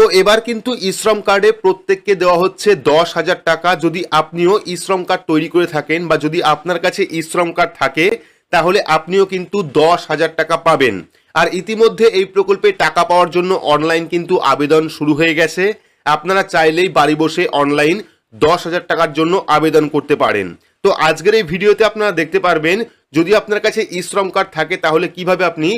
তো এবার কিন্তু ইশ্রম কার্ডে প্রত্যেককে দেওয়া হচ্ছে দশ হাজার টাকা। যদি আপনিও ইশ্রম কার্ড তৈরি করে থাকেন বা যদি আপনার কাছে ইশ্রম কার্ড থাকে, তাহলে আপনিও কিন্তু দশ হাজার টাকা পাবেন। আর ইতিমধ্যে এই প্রকল্পে টাকা পাওয়ার জন্য অনলাইন কিন্তু আবেদন শুরু হয়ে গেছে। আপনারা চাইলেই বাড়ি বসে অনলাইন দশ হাজার টাকার জন্য আবেদন করতে পারেন। তো আজকের এই ভিডিওতে আপনারা দেখতে পারবেন, যদি আপনার কাছে ইশ্রম কার্ড থাকে, তাহলে কীভাবে আপনি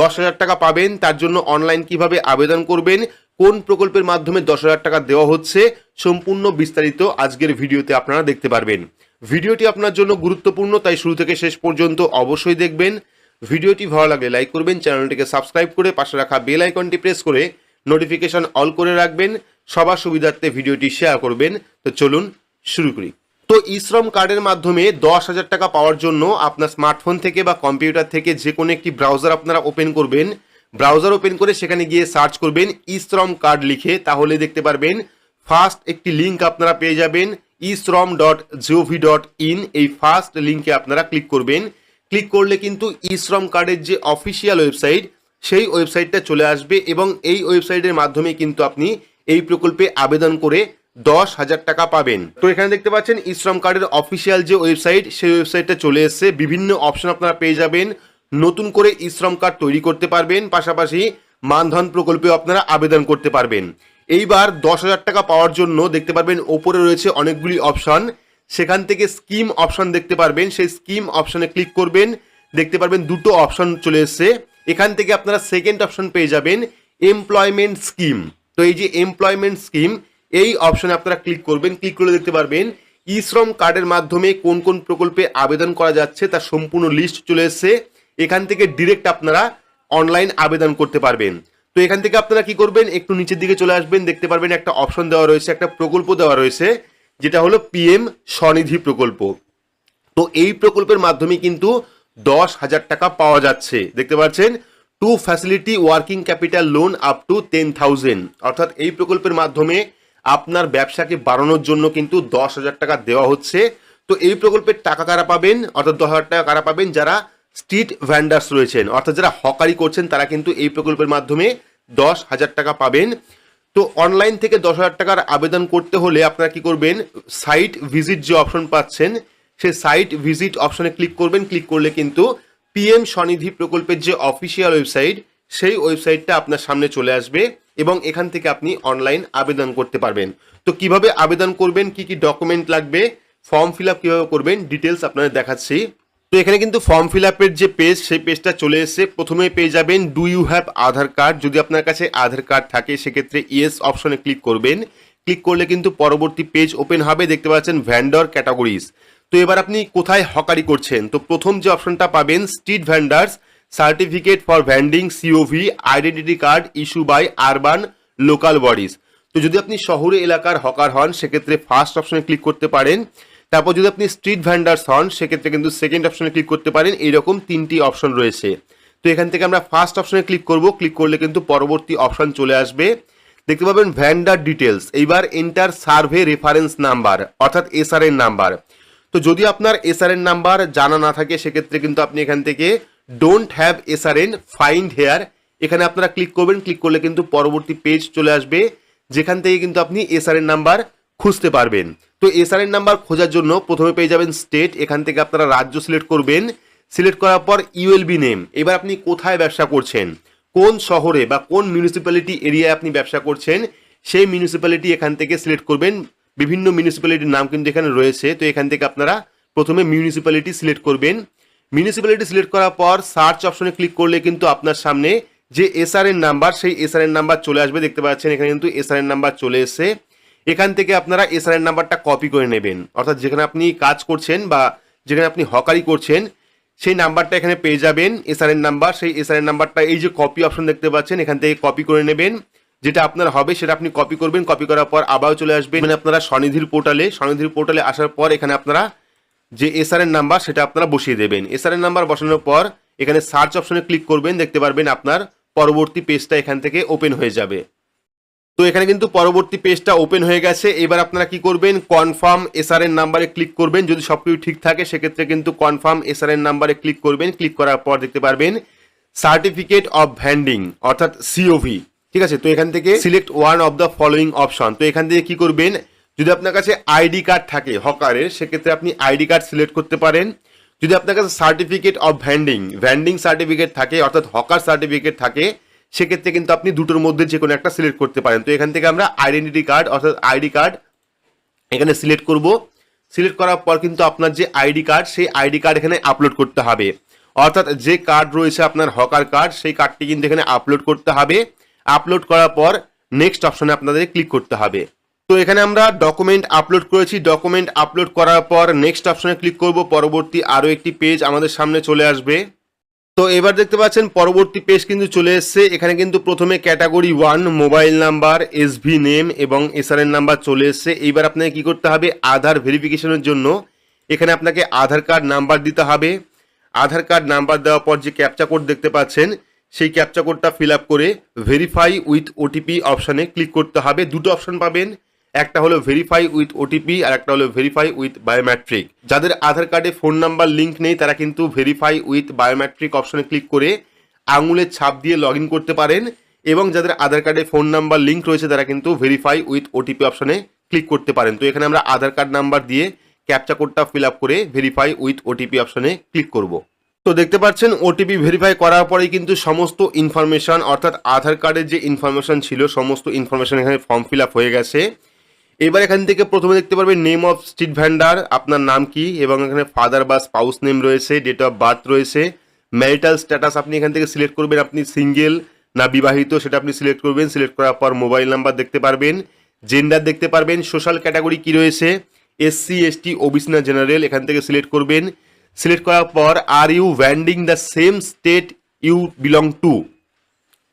দশ হাজার টাকা পাবেন, তার জন্য অনলাইন কীভাবে আবেদন করবেন কোন প্রকল্পের মাধ্যমে দশ হাজার টাকা দেওয়া হচ্ছে সম্পূর্ণ বিস্তারিত আজকের ভিডিওতে আপনারা দেখতে পারবেন। ভিডিওটি আপনার জন্য গুরুত্বপূর্ণ, তাই শুরু থেকে শেষ পর্যন্ত অবশ্যই দেখবেন। ভিডিওটি ভালো লাগলে লাইক করবেন, চ্যানেলটিকে সাবস্ক্রাইব করে পাশে রাখা বেল আইকনটি প্রেস করে নোটিফিকেশন অল করে রাখবেন। সবার সুবিধার্থে ভিডিওটি শেয়ার করবেন। তো চলুন শুরু করি। তো ইশ্রম কার্ডের মাধ্যমে দশ হাজার টাকা পাওয়ার জন্য আপনার স্মার্টফোন থেকে বা কম্পিউটার থেকে যে কোনো একটি ব্রাউজার আপনারা ওপেন করবেন। ব্রাউজার ওপেন করে সেখানে গিয়ে সার্চ করবেন ইশ্রম কার্ড লিখে, তাহলে দেখতে পারবেন ফার্স্ট একটি লিঙ্ক আপনারা পেয়ে যাবেন eShram dot G O V dot first লিঙ্কে আপনারা ক্লিক করবেন। ক্লিক করলে কিন্তু ইশ্রম কার্ডের যে অফিসিয়াল ওয়েবসাইট সেই ওয়েবসাইটটা চলে আসবে এবং এই ওয়েবসাইটের মাধ্যমে কিন্তু আপনি এই প্রকল্পে আবেদন করে দশ হাজার টাকা পাবেন। তো এখানে দেখতে পাচ্ছেন ইশ্রম কার্ডের অফিসিয়াল যে ওয়েবসাইট সেই ওয়েবসাইটটা চলে এসেছে। বিভিন্ন অপশন আপনারা পেয়ে যাবেন। নতুন করে ইশ্রম কার্ড তৈরি করতে পারবেন, পাশাপাশি মানধন প্রকল্পেও আপনারা আবেদন করতে পারবেন। এইবার দশ হাজার টাকা পাওয়ার জন্য দেখতে পারবেন, ওপরে রয়েছে অনেকগুলি অপশন। সেখান থেকে স্কিম অপশন দেখতে পারবেন, সেই স্কিম অপশনে ক্লিক করবেন, দেখতে পারবেন দুটো অপশন চলে এসছে। এখান থেকে আপনারা সেকেন্ড অপশন পেয়ে যাবেন এমপ্লয়মেন্ট স্কিম তো এই যে এমপ্লয়মেন্ট স্কিম এই অপশনে আপনারা ক্লিক করবেন, ক্লিক করে দেখতে পারবেন, ই শ্রম কার্ডের মাধ্যমে কোন কোন প্রকল্পে আবেদন করা যাচ্ছে, তার সম্পূর্ণ লিস্ট চলে এসছে। এখান থেকে ডিরেক্ট আপনারা অনলাইন আবেদন করতে পারবেন। তো এখান থেকে আপনারা কি করবেন? একটু নিচের দিকে চলে আসবেন, দেখতে পারবেন একটা অপশন দেওয়া রয়েছে, একটা প্রকল্প দেওয়া রয়েছে, যেটা হলো পিএম স্বনিধি প্রকল্প। তো এই প্রকল্পের মাধ্যমে কিন্তু দশ হাজার টাকা পাওয়া যাচ্ছে। দেখতে পাচ্ছেন? To facility working capital loan up to ten thousand অর্থাৎ এই প্রকল্পের মাধ্যমে আপনার ব্যবসাকে বাড়ানোর জন্য কিন্তু দশ হাজার টাকা দেওয়া হচ্ছে। তো এই প্রকল্পের টাকা কারা পাবেন? অর্থাৎ দশ হাজার টাকা কারা পাবেন? যারা স্ট্রিট ভ্যান্ডার্স রয়েছেন। অর্থাৎ যারা হকারি করছেন, তারা কিন্তু এই প্রকল্পের মাধ্যমে দশ হাজার টাকা পাবেন। তো অনলাইন থেকে দশ হাজার টাকার আবেদন করতে হলে আপনারা কি করবেন? সাইট ভিজিট যে অপশন পাচ্ছেন, সেই সাইট ভিজিট অপশনে ক্লিক করবেন। ক্লিক করলে কিন্তু পিএম স্বনিধি প্রকল্পের যে অফিসিয়াল ওয়েবসাইট সেই ওয়েবসাইটটা আপনার সামনে চলে আসবে এবং এখান থেকে আপনি অনলাইন আবেদন করতে পারবেন। তো কীভাবে আবেদন করবেন? কি কি ডকুমেন্ট লাগবে? ফর্ম ফিল আপ কীভাবে করবেন? ডিটেলস আপনাদের দেখাচ্ছি। এখানে কিন্তু ফর্ম ফিল আপের যে পেজ সেই পেজটা চলে এসেছে। প্রথমে পেয়ে যাবেন do you have Aadhaar card যদি আপনার কাছে আধার কার্ড থাকে, সেক্ষেত্রে ইয়েস অপশনে ক্লিক করবেন। ক্লিক করলে কিন্তু পরবর্তী পেজ ওপেন হবে। দেখতে পাচ্ছেন ভ্যান্ডর ক্যাটাগরিজ তো এবার আপনি কোথায় হকারি করছেন? তো প্রথম যে অপশনটা পাবেন street vendors certificate for vending COV identity card issue by urban local bodies তো যদি আপনি শহরে এলাকার হকার হন, সেক্ষেত্রে ফার্স্ট অপশনে ক্লিক করতে পারেন। তারপর যদি আপনি স্ট্রিট ভ্যান্ডার্স হন, সেক্ষেত্রে কিন্তু সেকেন্ড অপশনে ক্লিক করতে পারেন। এইরকম তিনটি অপশন রয়েছে। তো এখান থেকে আমরা ফার্স্ট অপশনে ক্লিক করব। ক্লিক করলে কিন্তু পরবর্তী অপশন চলে আসবে। দেখতে পাবেন ভ্যান্ডার ডিটেলস এইবার এন্টার সার্ভে রেফারেন্স নাম্বার অর্থাৎ এসআর এর নাম্বার তো যদি আপনার এসআর এর নাম্বার জানা না থাকে, সেক্ষেত্রে কিন্তু আপনি এখান থেকে don't have SR and find here এখানে আপনারা ক্লিক করবেন। ক্লিক করলে কিন্তু পরবর্তী পেজ চলে আসবে। যেখান থেকে কিন্তু আপনি এসআর এর নাম্বার খুঁজতে পারবেন। তো এসআর এর নাম্বার খোঁজার জন্য প্রথমে পেয়ে যাবেন স্টেট এখান থেকে আপনারা রাজ্য সিলেক্ট করবেন। সিলেক্ট করার পর ইউএলবি নেম এবার আপনি কোথায় ব্যবসা করছেন? কোন শহরে বা কোন মিউনিসিপ্যালিটি এরিয়ায় আপনি ব্যবসা করছেন? সেই মিউনিসিপ্যালিটি এখান থেকে সিলেক্ট করবেন। বিভিন্ন মিউনিসিপ্যালিটির নাম কিন্তু এখানে রয়েছে। তো এখান থেকে আপনারা প্রথমে মিউনিসিপ্যালিটি সিলেক্ট করবেন। মিউনিসিপ্যালিটি সিলেক্ট করার পর সার্চ অপশনে ক্লিক করলে কিন্তু আপনার সামনে যে এসআর এর নাম্বার সেই এসআর এর নাম্বার চলে আসবে। দেখতে পাচ্ছেন এখানে কিন্তু এসআর এর নাম্বার চলে এসেছে। এখান থেকে আপনারা এসআর এর নাম্বারটা কপি করে নেবেন। অর্থাৎ যেখানে আপনি কাজ করছেন বা যেখানে আপনি হকারি করছেন, সেই নাম্বারটা এখানে পেয়ে যাবেন এসআর এর নাম্বার। সেই এসআর এর নাম্বারটা এই যে কপি অপশন দেখতে পাচ্ছেন, এখান থেকে কপি করে নেবেন। যেটা আপনার হবে, সেটা আপনি কপি করবেন কপি করার পর আবারও চলে আসবেন। মানে আপনারা স্বনিধির পোর্টালে স্বনিধির পোর্টালে আসার পর এখানে আপনারা যে এসআর এর নাম্বার, সেটা আপনারা বসিয়ে দেবেন। এসআর এর নাম্বার বসানোর পর এখানে সার্চ অপশনে ক্লিক করবেন, দেখতে পারবেন আপনার পরবর্তী পেজটা এখান থেকে ওপেন হয়ে যাবে। তো এখানে কিন্তু পরবর্তী পেজটা ওপেন হয়ে গেছে। এবার আপনারা কি করবেন? কনফার্ম এসআর এর নাম্বারে ক্লিক করবেন। যদি সব কিছু ঠিক থাকে, সেক্ষেত্রে কিন্তু কনফার্ম এসআর এর নাম্বারে ক্লিক করবেন। ক্লিক করার পর দেখতে পারবেন সার্টিফিকেট অফ ভ্যান্ডিং অর্থাৎ সিওভি ঠিক আছে? তো এখান থেকে select one of the following option তো এখান থেকে কি করবেন? যদি আপনার কাছে আইডি কার্ড থাকে হকারের সেক্ষেত্রে আপনি আইডি কার্ড সিলেক্ট করতে পারেন। যদি আপনার কাছে certificate of vending vending certificate থাকে, অর্থাৎ হকার সার্টিফিকেট থাকে সেক্ষেত্রে কিন্তু আপনি দুটোর মধ্যে যে কোনো একটা সিলেক্ট করতে পারেন। তো এখান থেকে আমরা আইডেন্টিটি কার্ড অর্থাৎ আইডি কার্ড এখানে সিলেক্ট করব। সিলেক্ট করার পর কিন্তু আপনার যে আইডি কার্ড সেই আইডি কার্ড এখানে আপলোড করতে হবে। অর্থাৎ যে কার্ড রয়েছে আপনার হকার কার্ড সেই কার্ডটি কিন্তু এখানে আপলোড করতে হবে। আপলোড করার পর নেক্সট অপশনে আপনাদের ক্লিক করতে হবে। তো এখানে আমরা ডকুমেন্ট আপলোড করেছি। ডকুমেন্ট আপলোড করার পর নেক্সট অপশনে ক্লিক করব। পরবর্তী আরও একটি পেজ আমাদের সামনে চলে আসবে। তো এবার দেখতে পাচ্ছেন, পরবর্তী পেজ কিন্তু চলে এসছে। এখানে কিন্তু প্রথমে category one, mobile number SV name এবং এসআরএন নাম্বার চলে এসছে। এইবার আপনাকে কি করতে হবে? আধার ভেরিফিকেশনের জন্য এখানে আপনাকে আধার কার্ড নাম্বার দিতে হবে। আধার কার্ড নাম্বার দেওয়ার পর যে ক্যাপচা কোড দেখতে পাচ্ছেন, সেই ক্যাপচা কোডটা ফিল আপ করে ভেরিফাই উইথ ওটিপি অপশানে ক্লিক করতে হবে। দুটো অপশান পাবেন একটা হলো ভেরিফাই উইথ ওটিপি আর একটা হলো ভেরিফাই উইথ বায়োমেট্রিক যাদের আধার কার্ডে ফোন নাম্বার লিঙ্ক নেই, তারা কিন্তু ভেরিফাই উইথ বায়োমেট্রিক অপশনে ক্লিক করে আঙুলের ছাপ দিয়ে লগ করতে পারেন এবং যাদের আধার কার্ডে ফোন নাম্বার লিঙ্ক রয়েছে, তারা কিন্তু ভেরিফাই উইথ ওটিপি অপশনে ক্লিক করতে পারেন। তো এখানে আমরা আধার কার্ড নাম্বার দিয়ে ক্যাপচা কোডটা ফিল আপ করে ভেরিফাই উইথ ওটিপি অপশনে ক্লিক করব। তো দেখতে পাচ্ছেন ওটিপি ভেরিফাই করার পরেই কিন্তু সমস্ত ইনফরমেশন অর্থাৎ আধার কার্ডের যে ইনফরমেশন ছিল, সমস্ত ইনফরমেশন এখানে ফর্ম ফিল আপ হয়ে গেছে। এবার এখান থেকে প্রথমে দেখতে পারবেন নেম অফ স্ট্রিট ভ্যান্ডার আপনার নাম কি, এবং এখানে ফাদার বা স্পাউস নেম রয়েছে ডেট অফ বার্থ রয়েছে ম্যারিটাল স্ট্যাটাস আপনি এখান থেকে সিলেক্ট করবেন, আপনি সিঙ্গেল না বিবাহিত, সেটা আপনি সিলেক্ট করবেন সিলেক্ট করার পর মোবাইল নাম্বার দেখতে পারবেন জেন্ডার দেখতে পারবেন সোশ্যাল ক্যাটাগরি কি রয়েছে এসসি এসটি ওবিসি না জেনারেল এখান থেকে সিলেক্ট করবেন সিলেক্ট করার পর are you vending the same state you belong to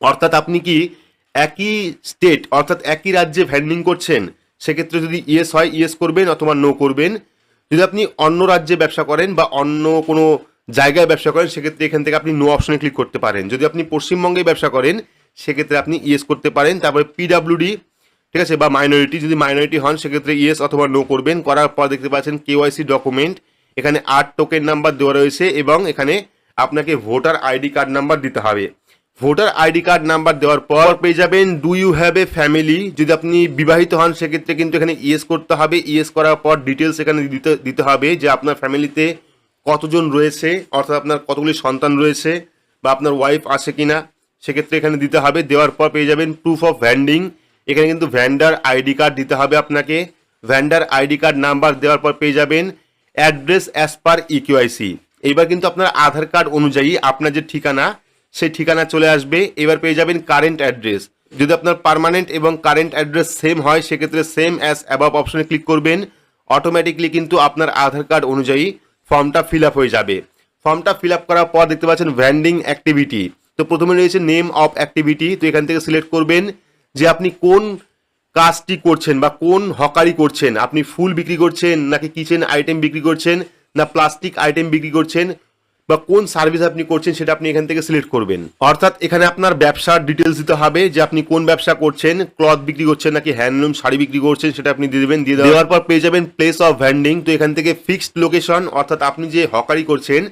অর্থাৎ আপনি কি একই স্টেট অর্থাৎ একই রাজ্যে ভ্যান্ডিং করছেন? সেক্ষেত্রে যদি ইয়েস হয়, ইয়েস করবেন অথবা নো করবেন। যদি আপনি অন্য রাজ্যে ব্যবসা করেন বা অন্য কোনো জায়গায় ব্যবসা করেন, সেক্ষেত্রে এখান থেকে আপনি নো অপশনে ক্লিক করতে পারেন। যদি আপনি পশ্চিমবঙ্গে ব্যবসা করেন, সেক্ষেত্রে আপনি ইয়েস করতে পারেন। তারপরে পিডাব্লিউডি, ঠিক আছে, বা মাইনরিটি, যদি মাইনরিটি হন, সেক্ষেত্রে ইয়েস অথবা নো করবেন। করার পর দেখতে পাচ্ছেন কেওয়াইসি ডকুমেন্ট। এখানে আট টোকেন নাম্বার দেওয়া রয়েছে এবং এখানে আপনাকে ভোটার আইডি কার্ড নাম্বার দিতে হবে। ভোটার আইডি কার্ড নাম্বার দেওয়ার পর পেয়ে যাবেন do you have a family যদি আপনি বিবাহিত হন, সেক্ষেত্রে কিন্তু এখানে ইয়েস করতে হবে। ইয়েস করার পর ডিটেলস এখানে দিতে দিতে হবে যে আপনার ফ্যামিলিতে কতজন রয়েছে, অর্থাৎ আপনার কতগুলি সন্তান রয়েছে বা আপনার ওয়াইফ আছে কি না সেক্ষেত্রে এখানে দিতে হবে। দেওয়ার পর পেয়ে যাবেন প্রুফ অফ ভ্যান্ডিং এখানে কিন্তু ভ্যান্ডার আইডি কার্ড দিতে হবে আপনাকে। ভ্যান্ডার আইডি কার্ড নাম্বার দেওয়ার পর পেয়ে যাবেন অ্যাড্রেস অ্যাজ পার ইকিউআইসি এইবার কিন্তু আপনার আধার কার্ড অনুযায়ী আপনার যে ঠিকানা সেই ঠিকানা চলে আসবে। এবার পেয়ে যাবেন কারেন্ট অ্যাড্রেস যদি আপনার পার্মানেন্ট এবং কারেন্ট অ্যাড্রেস সেম হয়, সেক্ষেত্রে সেম অ্যাজ অ্যাবাব অপশনে ক্লিক করবেন। অটোমেটিকলি কিন্তু আপনার আধার কার্ড অনুযায়ী ফর্মটা ফিল হয়ে যাবে। ফর্মটা ফিল করার পর দেখতে পাচ্ছেন ভ্যান্ডিং অ্যাক্টিভিটি তো প্রথমে রয়েছে নেম অফ অ্যাক্টিভিটি তো এখান থেকে সিলেক্ট করবেন যে আপনি কোন কাজটি করছেন বা কোন হকারি করছেন। আপনি ফুল বিক্রি করছেন নাকি কিচেন আইটেম বিক্রি করছেন না প্লাস্টিক আইটেম বিক্রি করছেন? বা কোন সার্ভিস আপনি করছেন সেটা আপনি এখান থেকে সিলেক্ট করবেন। অর্থাৎ এখানে আপনার ব্যবসার ডিটেলস দিতে হবে যে আপনি কোন ব্যবসা করছেন ক্লথ বিক্রি করছেন নাকি হ্যান্ডলুম শাড়ি বিক্রি করছেন সেটা আপনি দিয়ে দেবেন। দিয়ে দেওয়ার পর পেয়ে যাবেন প্লেস অফ ভ্যান্ডিং তো এখান থেকে ফিক্সড লোকেশন অর্থাৎ আপনি যে হকারি করছেন,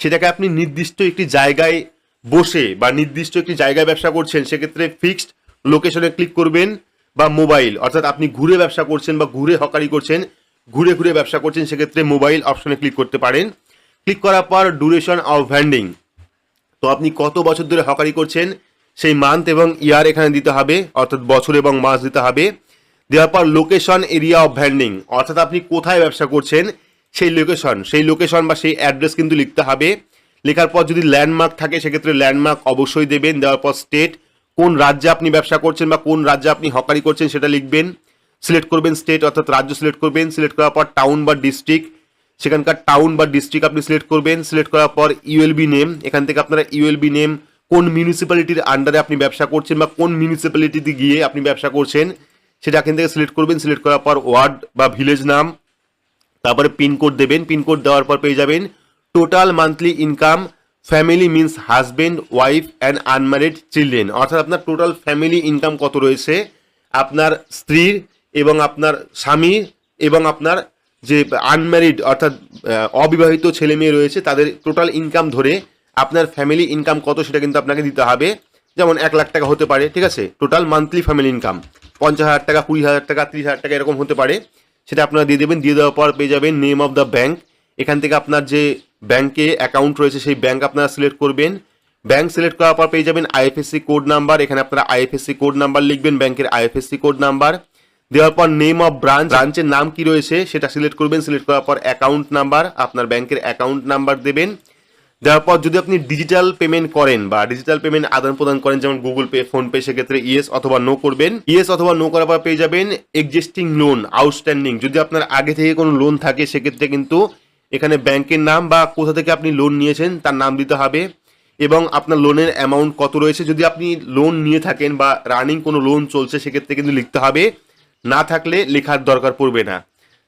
সেটাকে আপনি নির্দিষ্ট একটি জায়গায় বসে বা নির্দিষ্ট একটি জায়গায় ব্যবসা করছেন, সেক্ষেত্রে ফিক্সড লোকেশনে ক্লিক করবেন বা মোবাইল অর্থাৎ আপনি ঘুরে ব্যবসা করছেন বা ঘুরে হকারি করছেন, ঘুরে ঘুরে ব্যবসা করছেন, সেক্ষেত্রে মোবাইল অপশনে ক্লিক করতে পারেন। ক্লিক করার পর ডুরেশন অফ ভ্যান্ডিং তো আপনি কত বছর ধরে হকারি করছেন, সেই মান্থ এবং ইয়ার এখানে দিতে হবে, অর্থাৎ বছর এবং মাস দিতে হবে। দেওয়ার পর লোকেশন এরিয়া অফ ভ্যান্ডিং অর্থাৎ আপনি কোথায় ব্যবসা করছেন, সেই লোকেশন সেই লোকেশন বা সেই অ্যাড্রেস কিন্তু লিখতে হবে। লেখার পর যদি ল্যান্ডমার্ক থাকে, সেক্ষেত্রে ল্যান্ডমার্ক অবশ্যই দেবেন। দেওয়ার পর স্টেট কোন রাজ্যে আপনি ব্যবসা করছেন বা কোন রাজ্যে আপনি হকারি করছেন সেটা লিখবেন। সিলেক্ট করবেন স্টেট অর্থাৎ রাজ্য সিলেক্ট করবেন। সিলেক্ট করার পর টাউন বা ডিস্ট্রিক্ট সেখানকার টাউন বা ডিস্ট্রিক্ট আপনি সিলেক্ট করবেন। সিলেক্ট করার পর ইউএলবি নেম এখান থেকে আপনারা ইউএলবি নেম কোন মিউনিসিপ্যালিটির আন্ডারে আপনি ব্যবসা করছেন বা কোন মিউনিসিপ্যালিটিতে গিয়ে আপনি ব্যবসা করছেন, সেটা এখান থেকে সিলেক্ট করবেন। সিলেক্ট করার পর ওয়ার্ড বা ভিলেজ নাম, তারপরে পিনকোড দেবেন। পিনকোড দেওয়ার পর পেয়ে যাবেন total monthly income family means husband wife and unmarried children অর্থাৎ আপনার টোটাল ফ্যামিলি ইনকাম কত রয়েছে? আপনার স্ত্রীর এবং আপনার স্বামী এবং আপনার যে আনম্যারিড অর্থাৎ অবিবাহিত ছেলে মেয়ে রয়েছে, তাদের টোটাল ইনকাম ধরে আপনার ফ্যামিলি ইনকাম কত সেটা কিন্তু আপনাকে দিতে হবে। যেমন এক লাখ টাকা হতে পারে, ঠিক আছে? টোটাল মান্থলি ফ্যামিলি ইনকাম পঞ্চাশ হাজার টাকা, কুড়ি হাজার টাকা, ত্রিশ হাজার টাকা এরকম হতে পারে। সেটা আপনারা দিয়ে দেবেন, দিয়ে দেওয়ার পর পেয়ে যাবেন নেম অফ দ্য ব্যাঙ্ক এখান থেকে আপনার যে ব্যাংকে অ্যাকাউন্ট রয়েছে, সেই ব্যাংক আপনারা সিলেক্ট করবেন। ব্যাংক সিলেক্ট করার পর পেয়ে যাবেন আইএফএসসি কোড নাম্বার এখানে আপনারা আইএফএসসি কোড নাম্বার লিখবেন ব্যাংকের আইএফএসসি কোড নাম্বার দেওয়ার পর নেম অফ ব্রাঞ্চ ব্রাঞ্চের নাম কি রয়েছে সেটা সিলেক্ট করবেন সিলেক্ট করার পর অ্যাকাউন্ট নাম্বার আপনার ব্যাংকের অ্যাকাউন্ট নাম্বার দেবেন। দেওয়ার পর যদি আপনি ডিজিটাল পেমেন্ট করেন বা ডিজিটাল পেমেন্ট আদান প্রদান করেন, যেমন গুগল পে ফোনপে সেক্ষেত্রে ইয়েস অথবা নো করবেন। ইয়েস অথবা নো করার পর পেয়ে যাবেন এক্সিস্টিং লোন আউটস্ট্যান্ডিং যদি আপনার আগে থেকে কোনো লোন থাকে, সেক্ষেত্রে কিন্তু এখানে ব্যাংকের নাম বা কোথা থেকে আপনি লোন নিয়েছেন, তার নাম দিতে হবে। এবং আপনার লোনের অ্যামাউন্ট কত রয়েছে, যদি আপনি লোন নিয়ে থাকেন বা রানিং কোনো লোন চলছে, সেক্ষেত্রে কিন্তু লিখতে হবে। না থাকলে লেখার দরকার পড়বে না।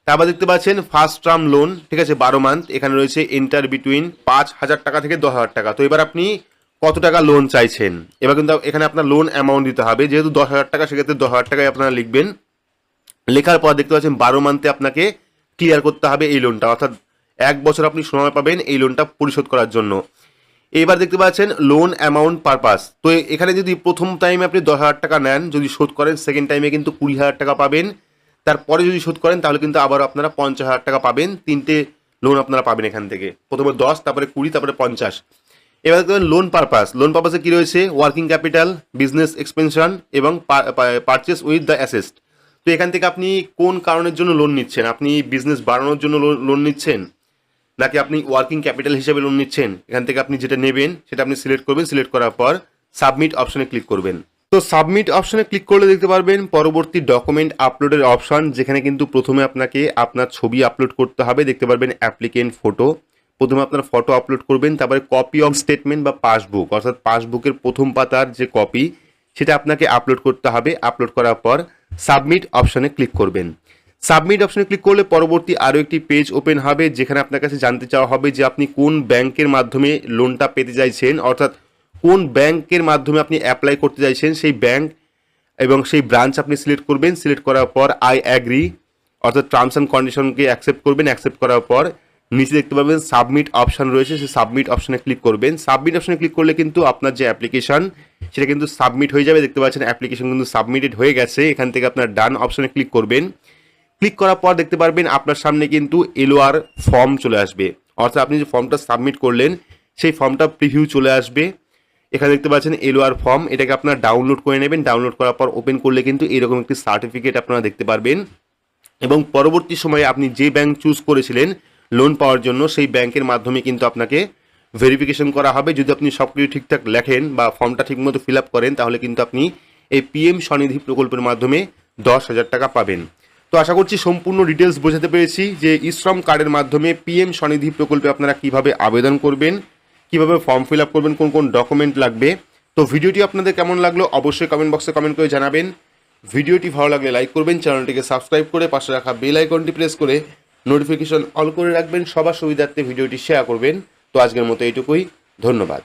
তারপর দেখতে পাচ্ছেন ফার্স্ট টার্ম লোন ঠিক আছে, বারো মান্থ এখানে রয়েছে ইন্টার বিটুইন পাঁচ হাজার টাকা থেকে দশ হাজার টাকা। তো এবার আপনি কত টাকা লোন চাইছেন? এবার কিন্তু এখানে আপনার লোন অ্যামাউন্ট দিতে হবে। যেহেতু দশ হাজার টাকা, সেক্ষেত্রে দশ হাজার টাকায় আপনারা লিখবেন। লেখার পর দেখতে পাচ্ছেন, বারো মান্থে আপনাকে ক্লিয়ার করতে হবে এই লোনটা অর্থাৎ এক বছর আপনি সময় পাবেন এই লোনটা পরিশোধ করার জন্য। এবার দেখতে পাচ্ছেন লোন অ্যামাউন্ট পারপাস তো এখানে যদি প্রথম টাইমে আপনি দশ হাজার টাকা নেন, যদি শোধ করেন সেকেন্ড টাইমে কিন্তু কুড়ি হাজার টাকা পাবেন। তারপরে যদি শোধ করেন, তাহলে কিন্তু আবার আপনারা পঞ্চাশ হাজার টাকা পাবেন। তিনটে লোন আপনারা পাবেন এখান থেকে। প্রথমে দশ, তারপরে কুড়ি, তারপরে পঞ্চাশ। এবার দেখতে লোন পারপাস লোন পারপাসে কী রয়েছে? ওয়ার্কিং ক্যাপিটাল বিজনেস এক্সপেনশন এবং পারচেস উইথ দ্য অ্যাসেস্ট তো এখান থেকে আপনি কোন কারণের জন্য লোন নিচ্ছেন? আপনি বিজনেস বাড়ানোর জন্য লোন নিচ্ছেন? নাকি আপনি ওয়ার্কিং ক্যাপিটাল হিসেবে লোন নিচ্ছেন? এখান থেকে আপনি যেটা নেবেন, সেটা আপনি সিলেক্ট করবেন সিলেক্ট করার পর সাবমিট অপশনে ক্লিক করবেন। তো সাবমিট অপশনে ক্লিক করলে দেখতে পারবেন পরবর্তী ডকুমেন্ট আপলোডের অপশন যেখানে কিন্তু প্রথমে আপনাকে আপনার ছবি আপলোড করতে হবে। দেখতে পারবেন অ্যাপ্লিকেন্ট ফটো প্রথমে আপনার ফটো আপলোড করবেন, তারপরে কপি অফ স্টেটমেন্ট বা পাসবুক অর্থাৎ পাসবুকের প্রথম পাতার যে কপি সেটা আপনাকে আপলোড করতে হবে। আপলোড করার পর সাবমিট অপশনে ক্লিক করবেন। সাবমিট অপশনে ক্লিক করলে পরবর্তী আরও একটি পেজ ওপেন হবে, যেখানে আপনার কাছে জানতে চাওয়া হবে যে আপনি কোন ব্যাংকের মাধ্যমে লোনটা পেতে চাইছেন, অর্থাৎ কোন ব্যাংকের মাধ্যমে আপনি অ্যাপ্লাই করতে চাইছেন, সেই ব্যাংক এবং সেই ব্রাঞ্চ আপনি সিলেক্ট করবেন। সিলেক্ট করার পর আই অ্যাগ্রি অর্থাৎ টার্মস অ্যান্ড কন্ডিশনকে অ্যাকসেপ্ট করবেন। অ্যাকসেপ্ট করার পর নিচে দেখতে পাবেন সাবমিট অপশন রয়েছে, সেই সাবমিট অপশানে ক্লিক করবেন। সাবমিট অপশানে ক্লিক করলে কিন্তু আপনার যে অ্যাপ্লিকেশন সেটা কিন্তু সাবমিট হয়ে যাবে। দেখতে পাচ্ছেন অ্যাপ্লিকেশন কিন্তু সাবমিটেড হয়ে গেছে। এখান থেকে আপনার ডান অপশানে ক্লিক করবেন। ক্লিক করার পর দেখতে পারবেন আপনার সামনে কিন্তু এলোআর ফর্ম চলে আসবে। অর্থাৎ আপনি যে ফর্মটা সাবমিট করলেন, সেই ফর্মটা প্রিভিউ চলে আসবে। এখানে দেখতে পাচ্ছেন এলোআর ফর্ম, এটাকে আপনারা ডাউনলোড করে নেবেন। ডাউনলোড করার পর ওপেন করলে কিন্তু এরকম একটি সার্টিফিকেট আপনারা দেখতে পারবেন। এবং পরবর্তী সময়ে আপনি যে ব্যাংক চুজ করেছিলেন লোন পাওয়ার জন্য, সেই ব্যাংকের মাধ্যমে কিন্তু আপনাকে ভেরিফিকেশন করা হবে। যদি আপনি সব কিছু ঠিকঠাক লেখেন বা ফর্মটা ঠিকমতো ফিল আপ করেন, তাহলে কিন্তু আপনি এই পিএম স্বনিধি প্রকল্পের মাধ্যমে দশ হাজার টাকা পাবেন। তো আশা করছি সম্পূর্ণ ডিটেলস বোঝাতে পেরেছি যে ইশ্রম কার্ডের মাধ্যমে পিএম স্বনিধি প্রকল্পে আপনারা কীভাবে আবেদন করবেন, কীভাবে ফর্ম ফিল আপ করবেন, কোন কোন ডকুমেন্ট লাগবে। তো ভিডিওটি আপনাদের কেমন লাগল অবশ্যই কমেন্ট বক্সে কমেন্ট করে জানাবেন। ভিডিওটি ভালো লাগলে লাইক করবেন, চ্যানেলটিকে সাবস্ক্রাইব করে পাশে রাখা বেল আইকনটি প্রেস করে নোটিফিকেশন অল করে রাখবেন। সবার সুবিধার্থে ভিডিওটি শেয়ার করবেন। তো আজকের মতো এইটুকুই, ধন্যবাদ।